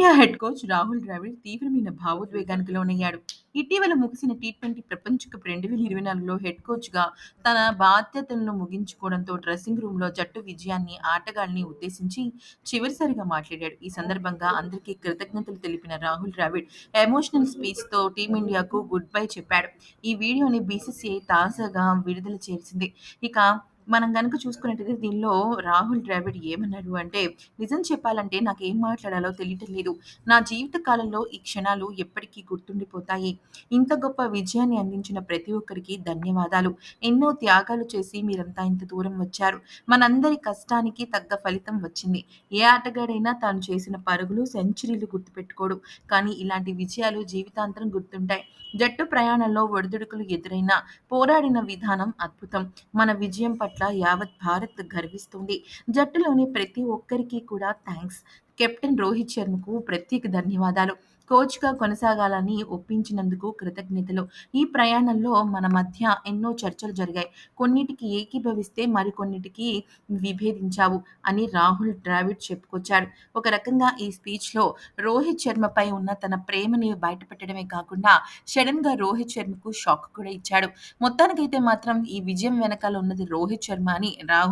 Team India head coach Rahul Dravid తీవ్రమైన భావోద్వేగానికి లోనయ్యాడు. ఇటీవల ముగిసిన టీ-ట్వంటీ ప్రపంచ కప్ రెండు వేల ఇరవై నాలుగులో హెడ్ కోచ్‌గా తన బాధ్యతలను ముగించుకోవడంతో డ్రెస్సింగ్ రూమ్‌లో జట్టు విజయాన్ని, ఆటగాళ్ళని ఉద్దేశించి చివరిసారిగా మాట్లాడాడు. ఈ సందర్భంగా అందరికీ కృతజ్ఞతలు తెలిపిన రాహుల్ ద్రావిడ్ ఎమోషనల్ స్పీచ్‌తో టీమిండియాకు గుడ్ బై చెప్పాడు. ఈ వీడియోని బీసీసీఐ తాజాగా విడుదల చేసింది. ఇక మనం కనుక చూసుకున్నట్టయితే దీనిలో రాహుల్ ద్రావిడ్ ఏమన్నాడు అంటే, నిజం చెప్పాలంటే నాకు ఏం మాట్లాడాలో తెలియటం లేదు. నా జీవిత కాలంలో ఈ క్షణాలు ఎప్పటికీ గుర్తుండిపోతాయి. ఇంత గొప్ప విజయాన్ని అందించిన ప్రతి ఒక్కరికి ధన్యవాదాలు. ఎన్నో త్యాగాలు చేసి మీరంతా ఇంత దూరం వచ్చారు. మనందరి కష్టానికి తగ్గ ఫలితం వచ్చింది. ఏ ఆటగాడైనా తాను చేసిన పరుగులు, సెంచరీలు గుర్తుపెట్టుకోడు. కానీ ఇలాంటి విజయాలు జీవితాంతం గుర్తుంటాయి. జట్టు ప్రయాణంలో ఒడిదుడుకులు ఎదురైనా పోరాడిన విధానం అద్భుతం. మన విజయం పట్ల యావత్ భారత్ గర్విస్తుంది. జట్టులోని ప్రతి ఒక్కరికి కూడా థ్యాంక్స్ కెప్టెన్ రోహిత్ శర్మకు ప్రత్యేక ధన్యవాదాలు. కోచ్‌గా కొనసాగాలని ఒప్పించినందుకు కృతజ్ఞతలు. ఈ ప్రయాణంలో మన మధ్య ఎన్నో చర్చలు జరిగాయి. కొన్నిటికి ఏకీభవిస్తే మరికొన్నిటికి విభేదించావు అని రాహుల్ ద్రావిడ్ చెప్పుకొచ్చాడు. ఒక రకంగా ఈ స్పీచ్‌లో రోహిత్ శర్మపై ఉన్న తన ప్రేమని బయటపెట్టడమే కాకుండా సడన్గా రోహిత్ శర్మకు షాక్ కూడా ఇచ్చాడు. మొత్తానికైతే మాత్రం ఈ విజయం వెనకాల ఉన్నది రోహిత్ శర్మ అని రాహుల్